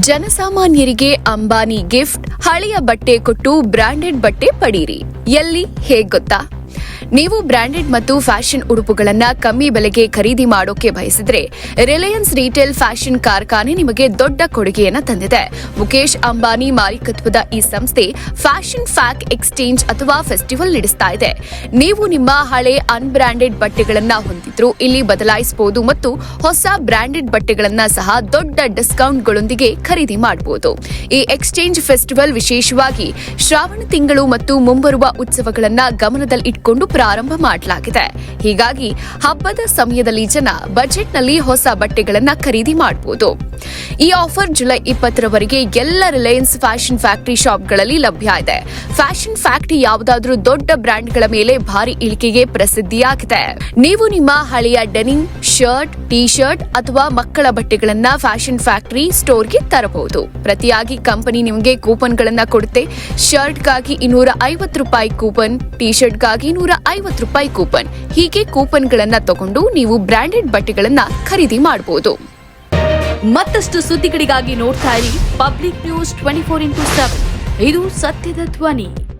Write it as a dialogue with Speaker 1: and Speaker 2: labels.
Speaker 1: ಜನಸಾಮಾನ್ಯರಿಗೆ ಅಂಬಾನಿ ಗಿಫ್ಟ್ ಹಳೆಯ ಬಟ್ಟೆ ಕೊಟ್ಟು ಬ್ರಾಂಡೆಡ್ ಬಟ್ಟೆ ಪಡೀರಿ. ಎಲ್ಲಿ ಹೇಗ್ ಗೊತ್ತಾ? ನೀವು ಬ್ರಾಂಡೆಡ್ ಮತ್ತು ಫ್ಯಾಷನ್ ಉಡುಪುಗಳನ್ನ ಕಮ್ಮಿ ಬೆಲೆಗೆ ಖರೀದಿ ಮಾಡೋಕೆ ಬಯಸಿದ್ರೆ ರಿಲಯನ್ಸ್ ರಿಟೇಲ್ ಫ್ಯಾಷನ್ ಕಾರ್ಖಾನೆ ನಿಮಗೆ ದೊಡ್ಡ ಕೊಡುಗೆಯನ್ನ ತಂದಿದೆ. ಮುಖೇಶ್ ಅಂಬಾನಿ ಮಾಲೀಕತ್ವದ ಈ ಸಂಸ್ಥೆ ಫ್ಯಾಷನ್ ಫ್ಯಾಕ್ ಎಕ್ಸ್ಚೇಂಜ್ ಅಥವಾ ಫೆಸ್ಟಿವಲ್ ನಡೆಸ್ತಾ ಇದೆ. ನೀವು ನಿಮ್ಮ ಹಳೆ ಅನ್ಬ್ರಾಂಡೆಡ್ ಬಟ್ಟೆಗಳನ್ನ ಹೊಂದಿದ್ರು ಇಲ್ಲಿ ಬದಲಾಯಿಸಬಹುದು ಮತ್ತು ಹೊಸ ಬ್ರಾಂಡೆಡ್ ಬಟ್ಟೆಗಳನ್ನ ಸಹ ದೊಡ್ಡ ಡಿಸ್ಕೌಂಟ್ಗಳೊಂದಿಗೆ ಖರೀದಿ ಮಾಡಬಹುದು ಈ ಎಕ್ಸ್ಚೇಂಜ್ ಫೆಸ್ಟಿವಲ್ ವಿಶೇಷವಾಗಿ ಶ್ರಾವಣ ತಿಂಗಳು ಮತ್ತು ಮುಂಬರುವ ಉತ್ಸವಗಳನ್ನ ಗಮನದಲ್ಲಿಟ್ಕೊಂಡು ಪ್ರಾರಂಭ ಮಾಡಲಾಗಿದೆ. ಹೀಗಾಗಿ ಹಬ್ಬದ ಸಮಯದಲ್ಲಿ ಜನ ಬಜೆಟ್ನಲ್ಲಿ ಹೊಸ ಬಟ್ಟೆಗಳನ್ನು ಖರೀದಿ ಮಾಡಬಹುದು ಈ ಆಫರ್ ಜುಲೈ ಇಪ್ಪತ್ತರವರೆಗೆ ಎಲ್ಲ ರಿಲಯನ್ಸ್ ಫ್ಯಾಷನ್ ಫ್ಯಾಕ್ಟರಿ ಶಾಪ್ಗಳಲ್ಲಿ ಲಭ್ಯ ಇದೆ. ಫ್ಯಾಷನ್ ಫ್ಯಾಕ್ಟರಿ ಯಾವುದಾದ್ರೂ ದೊಡ್ಡ ಬ್ರ್ಯಾಂಡ್ಗಳ ಮೇಲೆ ಭಾರಿ ಇಳಿಕೆಗೆ ಪ್ರಸಿದ್ಧಿಯಾಗಿದೆ. ನೀವು ನಿಮ್ಮ ಹಳೆಯ ಡೆನಿಮ್ ಶರ್ಟ್ ಟಿ ಶರ್ಟ್ ಅಥವಾ ಮಕ್ಕಳ ಬಟ್ಟೆಗಳನ್ನ ಫ್ಯಾಷನ್ ಫ್ಯಾಕ್ಟರಿ ಸ್ಟೋರ್ಗೆ ತರಬಹುದು. ಪ್ರತಿಯಾಗಿ ಕಂಪನಿ ನಿಮಗೆ ಕೂಪನ್ಗಳನ್ನ ಕೊಡುತ್ತೆ. ಶರ್ಟ್ಗಾಗಿ ಇನ್ನೂರ ಐವತ್ತು ರೂಪಾಯಿ ಕೂಪನ್ ಟಿ ಶರ್ಟ್ಗಾಗಿ ನೂರ ಐವತ್ತು ರೂಪಾಯಿ ಕೂಪನ್. ಹೀಗೆ ಕೂಪನ್ಗಳನ್ನ ತಗೊಂಡು ನೀವು ಬ್ರಾಂಡೆಡ್ ಬಟ್ಟೆಗಳನ್ನ ಖರೀದಿ ಮಾಡಬಹುದು.
Speaker 2: ಮತ್ತಷ್ಟು ಸುದ್ದಿಗಳಿಗಾಗಿ ನೋಡ್ತಾ ಇರಿ public news twenty four into seven. ಇದು ಸತ್ಯದ ಧ್ವನಿ.